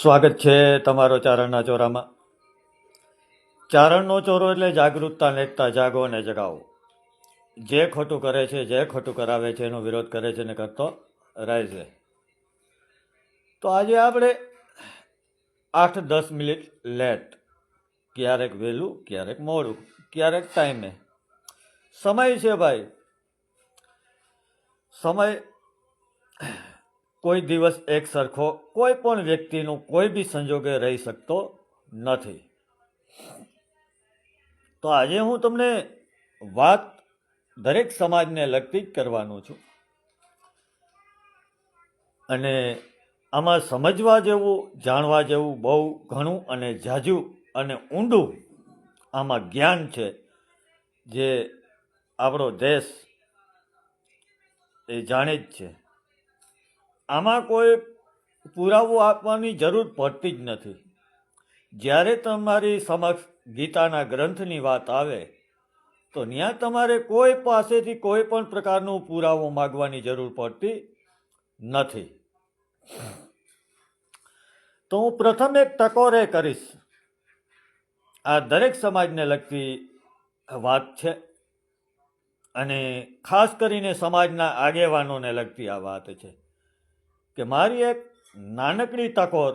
સ્વાગત છે તમારો ચારણના ચોરામાં. ચારણનો ચોરો એટલે જાગૃતતા, નેકતા, જાગો અને જગાવો. જે ખોટું કરે છે, જે ખોટું કરાવે છે, એનો વિરોધ કરે છે ને કરતો રહે છે. તો આજે આપણે આઠ, દસ મિનિટ લેટ. ક્યારેક વહેલું, ક્યારેક મોડું, ક્યારેક ટાઈમે. સમય છે ભાઈ. સમય કોઈ દિવસ એક સરખો કોઈ પણ વ્યક્તિનું કોઈ બી સંજોગે રહી શકતો નથી. તો આજે હું તમને વાત દરેક સમાજને લગતી જ કરવાનું છું. અને આમાં સમજવા જેવું, જાણવા જેવું બહુ ઘણું અને ઝાઝું અને ઊંડું આમાં જ્ઞાન છે જે આપણો દેશ એ જાણે જ છે. આમાં કોઈ પુરાવો આપવાની જરૂર પડતી જ નથી. જ્યારે તમારી સમક્ષ ગીતાના ગ્રંથની વાત આવે, તો ત્યાં તમારે કોઈ પાસેથી કોઈ પણ પ્રકારનો પુરાવો માગવાની જરૂર પડતી નથી. તો હું પ્રથમ એક ટકોરે કરીશ. આ દરેક સમાજને લગતી વાત છે અને ખાસ કરીને સમાજના આગેવાનોને લગતી આ વાત છે. કે મારી એક નાનકડી ટકોર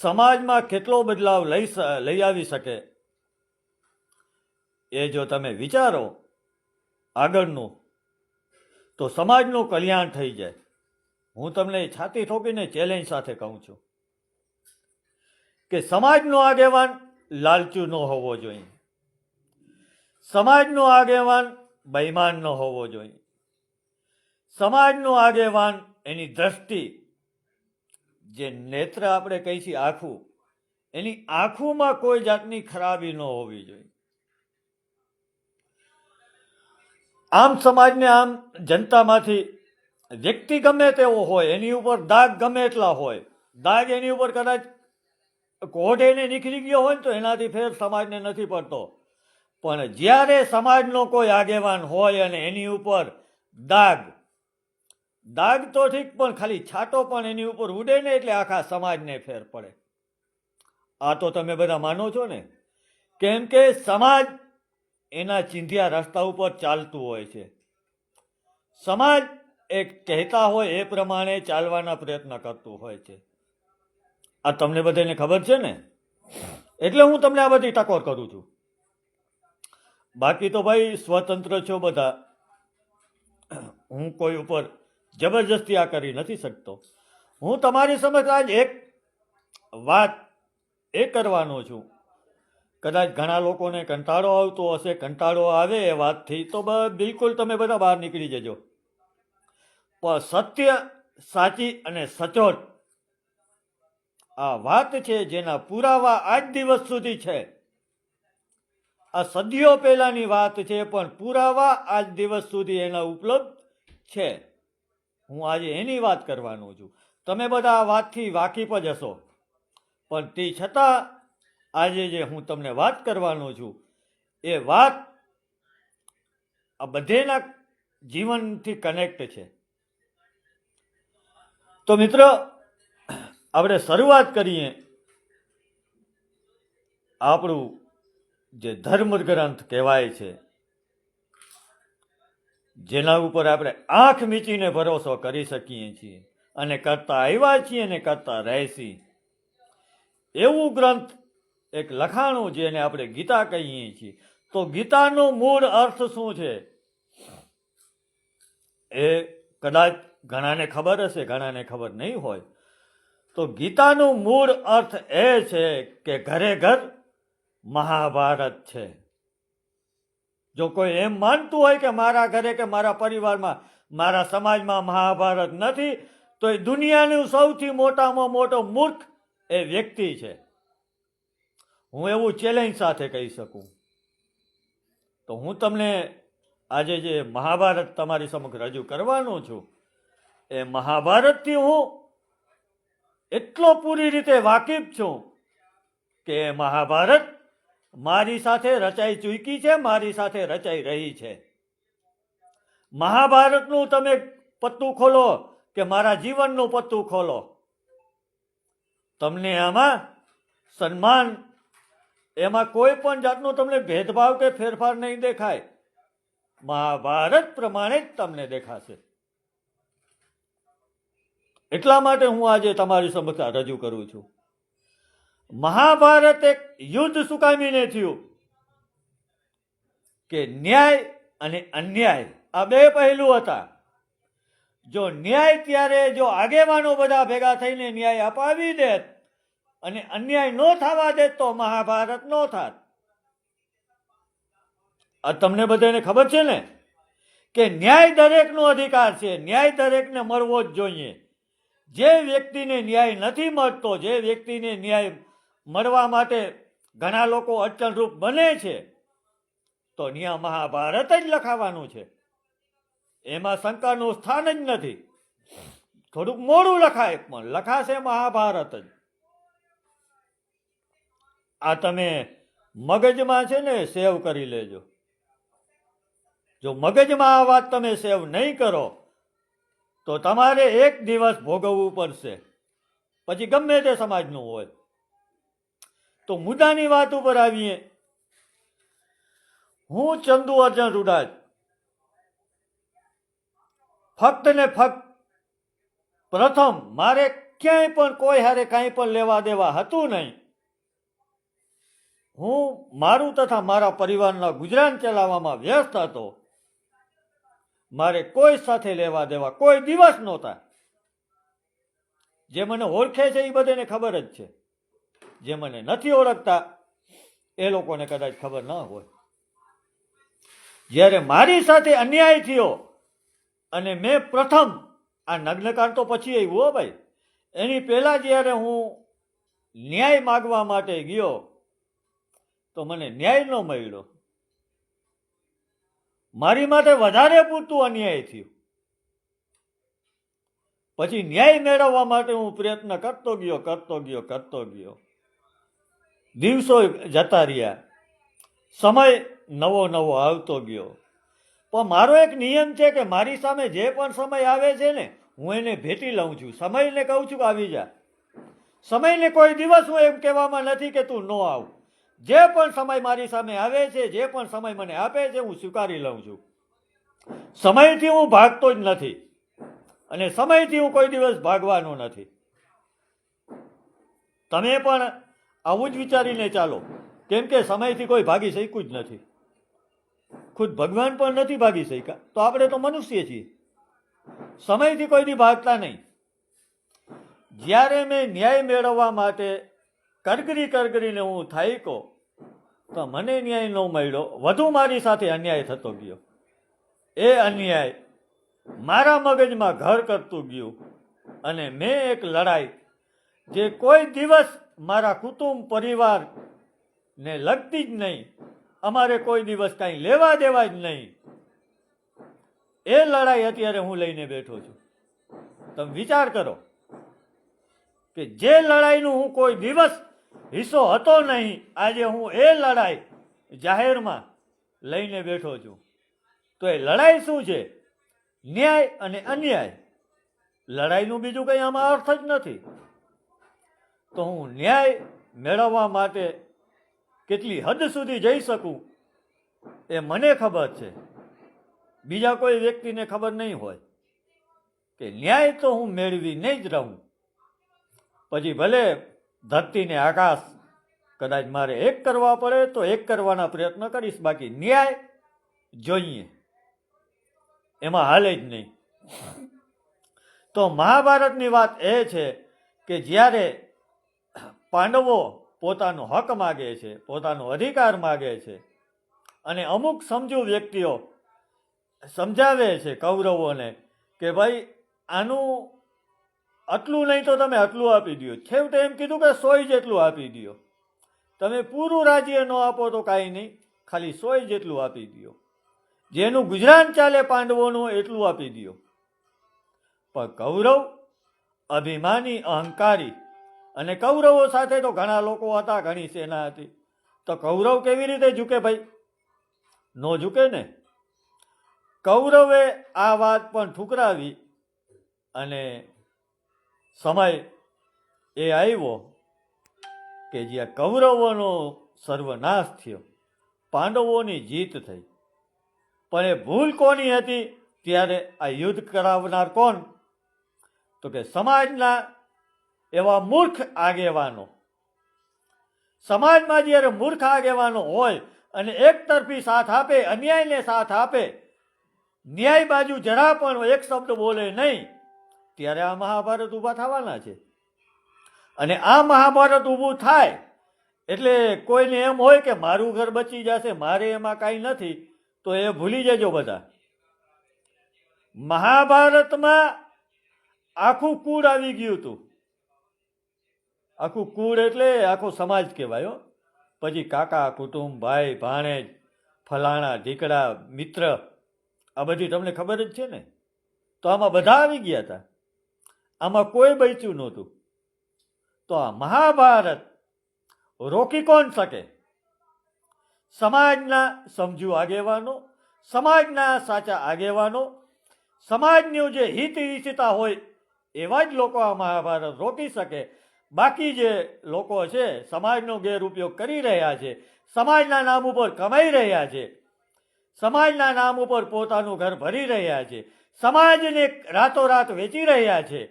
સમાજમાં કેટલો બદલાવ લઈ લઈ આવી શકે? એ જો તમે વિચારો આગળનું, તો સમાજનું કલ્યાણ થઈ જાય. હું તમને છાતી ઠોકીને ચેલેન્જ સાથે કહું છું કે સમાજનો આગેવાન લાલચુ ન હોવો જોઈએ. સમાજનો આગેવાન બૈમાન ન હોવો જોઈએ. સમાજનો આગેવાન એની દ્રષ્ટિ, જે નેત્ર આપણે કહી છીએ આખું, એની આંખોમાં કોઈ જાતની ખરાબી ન હોવી જોઈએ. આમ સમાજને આમ જનતામાંથી વ્યક્તિ ગમે તેવો હોય, એની ઉપર દાગ ગમે એટલા હોય, દાગ એની ઉપર કદાચ કોઢ એને નીકળી ગયો હોય ને તો એનાથી ફેર સમાજને નથી પડતો. પણ જ્યારે સમાજનો કોઈ આગેવાન હોય અને એની ઉપર દાગ દાગ તો ઠીક, પણ ખાલી છાંટો પણ એની ઉપર ઉડે ને એટલે આખા સમાજને ફેર પડે. આ તો તમે બધા માનો છો ને? કેમ કે સમાજ એના ચિંધ્યા રસ્તા ઉપર ચાલતું હોય છે. સમાજ એક કહેતા હોય એ પ્રમાણે ચાલવાના પ્રયત્ન કરતું હોય છે. આ તમને બધાને ખબર છે ને? એટલે હું તમને આ બધી ટકોર કરું છું. બાકી તો ભાઈ સ્વતંત્ર છો બધા. હું કોઈ ઉપર જબરજસ્તી આ કરી નથી શકતો. હું તમારી સમક્ષ આજ એક વાત એ કરવાનો છું. કદાચ ઘણા લોકોને કંટાળો આવતો હશે, કંટાળો આવે એ વાતથી, તો બિલકુલ તમે બધા બહાર નીકળી જજો. પણ સત્ય સાચી અને સચોટ આ વાત છે જેના પુરાવા આજ દિવસ સુધી છે. આ સદીઓ પહેલાની વાત છે, પણ પુરાવા આજ દિવસ સુધી એના ઉપલબ્ધ છે. હું આજે એની વાત કરવાનો છું. તમે બધા આ વાતથી વાકેફ જ હશો. પણ તે છતાં આજે જે હું તમને વાત કરવાનો છું, એ વાત આ બધેના જીવનથી કનેક્ટ છે. તો મિત્ર, આપણે શરૂઆત કરીએ આપણું જે ધર્મ ગ્રંથ કહેવાય છે. જેના ઉપર આપણે આંખ મીચીને ભરોસો કરી શકીએ છીએ અને કરતા આવ્યા છીએ અને કરતા રહેશી. એવું ગ્રંથ એક લખાણું જેને આપણે ગીતા કહીએ છીએ. તો ગીતાનો મૂળ અર્થ શું છે? એ કદાચ ઘણાને ખબર હશે, ઘણાને ખબર નહીં હોય. તો ગીતાનો મૂળ અર્થ એ છે કે ઘરે ઘર મહાભારત છે. જો કોઈ એમ માનતું હોય કે મારા ઘરે કે મારા પરિવારમાં મારા સમાજમાં મહાભારત નથી, તો એ દુનિયાનું સૌથી મોટામાં મોટો મૂર્ખ એ વ્યક્તિ છે. હું એવું ચેલેન્જ સાથે કહી શકું. તો હું તમને આજે જે મહાભારત તમારી સમક્ષ રજૂ કરવાનો છું, એ મહાભારતથી હું એટલો પૂરી રીતે વાકેફ છું કે મહાભારત મારી સાથે રચાઈ ચૂકી છે, મારી સાથે રચાઈ રહી છે. મહાભારતનું તમે પત્તું ખોલો કે મારા જીવનનું પત્તું ખોલો? તમને આમાં સન્માન, એમાં કોઈ પણ જાતનો તમને ભેદભાવ કે ફેરફાર નહીં દેખાય. મહાભારત પ્રમાણે જ તમને દેખાશે. એટલા માટે હું આજે તમારી સમક્ષ રજૂ કરું છું. મહાભારત એક યુદ્ધ સુકામીને થયું કે ન્યાય અને અન્યાય આ બે પહેલું હતા. જો ન્યાય ત્યારે જો આગેવાનો બધા ભેગા થઈને ન્યાય અપાવી દેત અને અન્યાય ન થવા દેત તો મહાભારત ન થાત. આ તમને બધાને ખબર છે ને? કે ન્યાય દરેકનો અધિકાર છે. ન્યાય દરેકને મળવો જ જોઈએ. જે વ્યક્તિને ન્યાય નથી મળતો, જે વ્યક્તિને ન્યાય મળવા માટે ઘણા લોકો અડચણરૂપ બને છે, તો ન્યા મહાભારત જ લખાવાનું છે. એમાં શંકાનું સ્થાન જ નથી. થોડુંક મોડું લખાય, પણ લખાશે મહાભારત જ. આ તમે મગજમાં છે ને, સેવ કરી લેજો. જો મગજમાં આ વાત તમે સેવ નહીં કરો, તો તમારે એક દિવસ ભોગવવું પડશે. પછી ગમે તે સમાજનું હોય. તો મુદ્દાની વાત ઉપર આવીએ. હું ચંદુ અર્જન રૂડાજ. ફક્ત ને ફક્ત પ્રથમ મારે ક્યાંય પણ કોઈ હારે કાંઈ પણ લેવા દેવા હતું નહીં. હું મારું તથા મારા પરિવારના ગુજરાન ચલાવવામાં વ્યસ્ત હતો. મારે કોઈ સાથે લેવા દેવા કોઈ દિવસ નહોતા. જે મને ઓળખે છે એ બધાને ખબર જ છે. જે મને નથી ઓળખતા, એ લોકોને કદાચ ખબર ન હોય. જ્યારે મારી સાથે અન્યાય થયો અને મેં પ્રથમ, આ નગ્નકાંડ તો પછી આવ્યું ભાઈ, એની પહેલાં જ્યારે હું ન્યાય માગવા માટે ગયો, તો મને ન્યાય ન મળ્યો. મારી માટે વધારે પૂરતું અન્યાય થયું. પછી ન્યાય મેળવવા માટે હું પ્રયત્ન કરતો ગયો કરતો ગયો કરતો ગયો. દિવસો જતા રહ્યા. સમય નવો નવો આવતો ગયો. પણ મારો એક નિયમ છે કે મારી સામે જે પણ સમય આવે છે ને, હું એને ભેટી લઉં છું. સમયને કહું છું આવી જા. સમયને કોઈ દિવસ હું એમ કહેવામાં નથી કે તું ન આવ. જે પણ સમય મારી સામે આવે છે, જે પણ સમય મને આપે છે, હું સ્વીકારી લઉં છું. સમયથી હું ભાગતો જ નથી અને સમયથી હું કોઈ દિવસ ભાગવાનો નથી. તમે પણ આવું જ વિચારીને ચાલો. કેમ કે સમયથી કોઈ ભાગી શક્યું જ નથી. ખુદ ભગવાન પણ નથી ભાગી શક્યા. તો આપણે તો મનુષ્ય છીએ. સમયથી કોઈથી ભાગતા નહીં. જ્યારે મેં ન્યાય મેળવવા માટે કરગરી કરગરીને હું થાયકો, તો મને ન્યાય ન મળ્યો. વધુ મારી સાથે અન્યાય થતો ગયો. એ અન્યાય મારા મગજમાં ઘર કરતું ગયું. અને મેં એક લડાઈ જે કોઈ દિવસ મારા કુટુંબ પરિવાર ને લગતી જ નહીં. અમારે કોઈ દિવસ કાંઈ લેવા દેવા જ નહીં. એ લડાઈ અત્યારે હું લઈને બેઠો છું. તમે વિચાર કરો કે જે લડાઈનું હું કોઈ દિવસ હિસ્સો હતો નહીં, આજે હું એ લડાઈ જાહેરમાં લઈને બેઠો છું. તો એ લડાઈ શું છે? ન્યાય અને અન્યાય. લડાઈનું બીજું કંઈ આમાં અર્થ જ નથી. તો હું ન્યાય મેળવવા માટે કેટલી હદ સુધી જઈ શકું એ મને ખબર છે. બીજા કોઈ વ્યક્તિને ખબર નહીં હોય કે ન્યાય તો હું મેળવી નહીં જ રહું. પછી ભલે ધરતીને આકાશ કદાચ મારે એક કરવા પડે તો એક કરવાના પ્રયત્ન કરીશ, બાકી ન્યાય જોઈએ. એમાં હાલે જ નહીં. તો મહાભારતની વાત એ છે કે જ્યારે પાંડવો પોતાનો હક માગે છે, પોતાનો અધિકાર માગે છે. અને અમુક સમજુ વ્યક્તિઓ સમજાવે છે કૌરવોને કે ભાઈ, આનું આટલું નહીં તો તમે આટલું આપી દો છેવટે એમ કીધું કે સોય જેટલું આપી દો તમે પૂરું રાજ્ય ન આપો તો કાંઈ નહીં, ખાલી સોય જેટલું આપી દો જેનું ગુજરાન ચાલે પાંડવોનું એટલું આપી દો પણ કૌરવ અભિમાની અહંકારી અને કૌરવો સાથે તો ઘણા લોકો હતા, ઘણી સેના હતી. તો કૌરવ કેવી રીતે ઝૂકે ભાઈ? ન ઝૂકે ને? કૌરવે આ વાત પણ ઠુકરાવી અને સમય એ આવ્યો કે જ્યાં કૌરવોનો સર્વનાશ થયો, પાંડવોની જીત થઈ. પણ એ ભૂલ કોની હતી? ત્યારે આ યુદ્ધ કરાવનાર કોણ? તો કે સમાજના એવા મૂર્ખ આગેવાનો. સમાજમાં જ્યારે મૂર્ખ આગેવાનો હોય અને એક તરફી સાથ આપે, અન્યાયને સાથ આપે, ન્યાય બાજુ જરા પણ એક શબ્દ બોલે નહીં, ત્યારે આ મહાભારત ઊભા થવાના છે. અને આ મહાભારત ઊભું થાય એટલે કોઈને એમ હોય કે મારું ઘર બચી જશે, મારે એમાં કાંઈ નથી, તો એ ભૂલી જજો બધા. મહાભારતમાં આખું કુળ આવી ગયું હતું. આખું કુળ એટલે આખો સમાજ કહેવાયો પછી કાકા, કુટુંબ, ભાઈ, ભાણેજ, ફલાણા ઢીકડા મિત્ર, આ બધી તમને ખબર જ છે ને? તો આમાં બધા આવી ગયા હતા આમાં કોઈ બચ્યું નહોતું. તો આ મહાભારત રોકી કોણ શકે? સમાજના સમજુ આગેવાનો, સમાજના સાચા આગેવાનો, સમાજનું જે હિત ઈચ્છતા હોય એવા જ લોકો આ મહાભારત રોકી શકે. બાકી જે લોકો છે, સમાજનો ગેરઉપયોગ કરી રહ્યા છે, સમાજના નામ ઉપર કમાઈ રહ્યા છે, સમાજના નામ ઉપર પોતાનું ઘર ભરી રહ્યા છે, સમાજને રાતોરાત વેચી રહ્યા છે,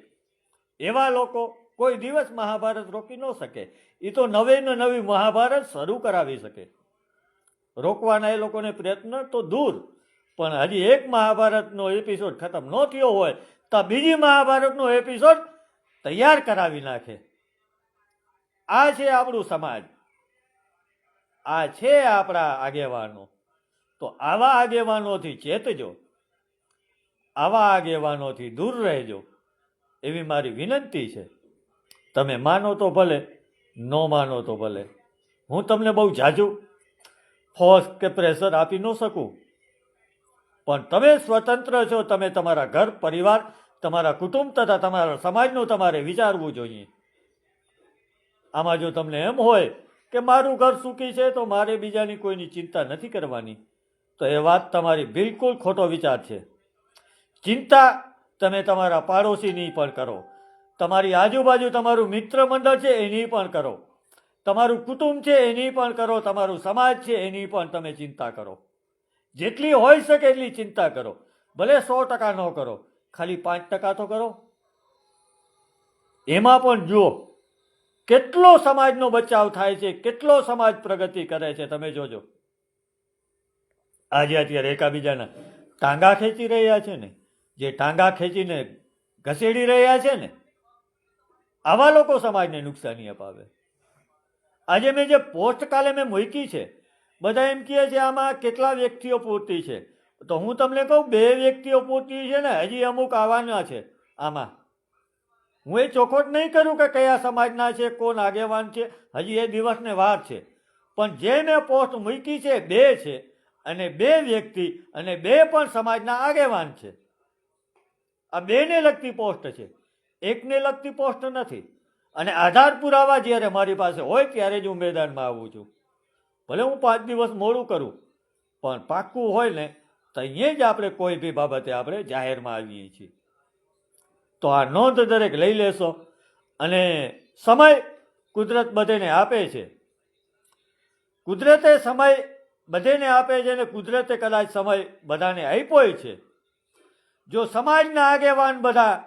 એવા લોકો કોઈ દિવસ મહાભારત રોકી ન શકે. એ તો નવે ને નવી મહાભારત શરૂ કરાવી શકે. રોકવાના એ લોકોને પ્રયત્ન તો દૂર, પણ હજી એક મહાભારતનો એપિસોડ ખતમ ન થયો હોય, તો બીજી મહાભારતનો એપિસોડ તૈયાર કરાવી નાખે. આ છે આપણું સમાજ. આ છે આપણા આગેવાનો. તો આવા આગેવાનોથી ચેતજો. આવા આગેવાનોથી દૂર રહેજો. એવી મારી વિનંતી છે. તમે માનો તો ભલે, ન માનો તો ભલે. હું તમને બહુ જાજુ ફોર્સ કે પ્રેશર આપી ન શકું. પણ તમે સ્વતંત્ર છો, તમે તમારા ઘર, પરિવાર, તમારા કુટુંબ તથા તમારા સમાજનું તમારે વિચારવું જોઈએ. આમાં જો તમને એમ હોય કે મારું ઘર સુખી છે, તો મારે બીજાની કોઈની ચિંતા નથી કરવાની. તો એ વાત તમારી બિલકુલ ખોટો વિચાર છે. ચિંતા તમે તમારા પાડોશીની પણ કરો. તમારી આજુબાજુ તમારું મિત્ર મંડળ છે એની પણ કરો. તમારું કુટુંબ છે એની પણ કરો. તમારું સમાજ છે એની પણ તમે ચિંતા કરો. જેટલી હોઈ શકે એટલી ચિંતા કરો. ભલે સો ટકા ન કરો. ખાલી પાંચ ટકા તો કરો. એમાં પણ જુઓ કેટલો સમાજનો બચાવ થાય છે, કેટલો સમાજ પ્રગતિ કરે છે, તમે જોજો. આજે અત્યારે એકાબીજાના ટાંગા ખેંચી રહ્યા છે ને, જે ટાંગા ખેંચીને ઘસેડી રહ્યા છે ને, આવા લોકો સમાજને નુકસાની અપાવે. આજે મેં જે પોસ્ટ કાલે મેં મૂકી છે, બધા એમ કહે છે, આમાં કેટલા વ્યક્તિઓ પૂરતી છે? તો હું તમને કહું, બે વ્યક્તિઓ પૂરતી છે ને, હજી અમુક આવવાના છે આમાં. હું એ ચોખોટ નહીં કરું કે કયા સમાજના છે, કોણ આગેવાન છે. હજી એ દિવસને વાર છે. પણ જે મેં પોસ્ટ મૂકી છે, બે છે અને બે વ્યક્તિ અને બે પણ સમાજના આગેવાન છે. આ બેને લગતી પોસ્ટ છે. એકને લગતી પોસ્ટ નથી. અને આધાર પુરાવા જ્યારે મારી પાસે હોય ત્યારે જ હું મેદાનમાં આવું છું. ભલે હું પાંચ દિવસ મોડું કરું, પણ પાક્કું હોય ને, તો અહીંયા જ આપણે કોઈ બી બાબતે આપણે જાહેરમાં આવીએ છીએ. તો આ નોંધ દરેક લઈ લેશો અને સમય કુદરત બધેને આપે છે. કુદરતે સમય બધેને આપે છે અને કુદરતે કદાચ સમય બધાને આપ્યો છે. જો સમાજના આગેવાન બધા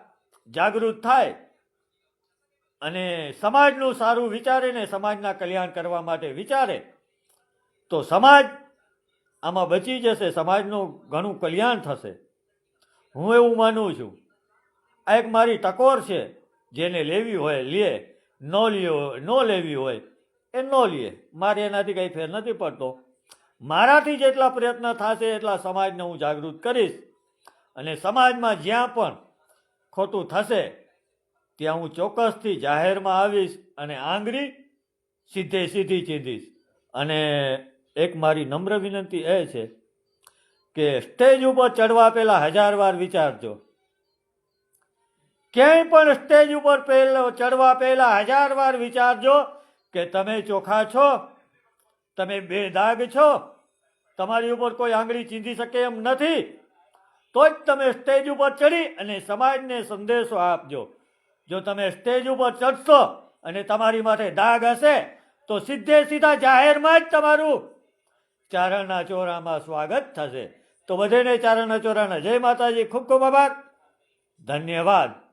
જાગૃત થાય અને સમાજનું સારું વિચારે ને સમાજના કલ્યાણ કરવા માટે વિચારે, તો સમાજ આમાં બચી જશે, સમાજનું ઘણું કલ્યાણ થશે. હું એવું માનું છું. આ એક મારી ટકોર છે, જેને લેવી હોય લે, ન લ્યો, ન લેવી હોય, એ ન લે. મારે એનાથી કંઈ ફેર નથી પડતો. મારાથી જેટલા પ્રયત્ન થશે એટલા સમાજને હું જાગૃત કરીશ. અને સમાજમાં જ્યાં પણ ખોટું થશે, ત્યાં હું ચોક્કસથી જાહેરમાં આવીશ અને આંગળી સીધે સીધી ચીંધીશ. અને એક મારી નમ્ર વિનંતી એ છે કે સ્ટેજ ઉપર ચડવા પહેલાં હજાર વાર વિચારજો. ક્યાંય પણ સ્ટેજ ઉપર પહેલો ચડવા પહેલા હજાર વાર વિચારજો કે તમે ચોખા છો, તમે બે દાગ છો, તમારી ઉપર કોઈ આંગળી ચીંધી શકે એમ નથી. તો જ તમે સ્ટેજ ઉપર ચડી અને સમાજને સંદેશો આપજો. જો તમે સ્ટેજ ઉપર ચડશો અને તમારી માથે દાગ હશે, તો સીધે સીધા જાહેરમાં જ તમારું ચારણના ચોરામાં સ્વાગત થશે. તો બધેને ચારણના ચોરાના જય માતાજી, ખૂબ ખૂબ આભાર. ધન્યવાદ.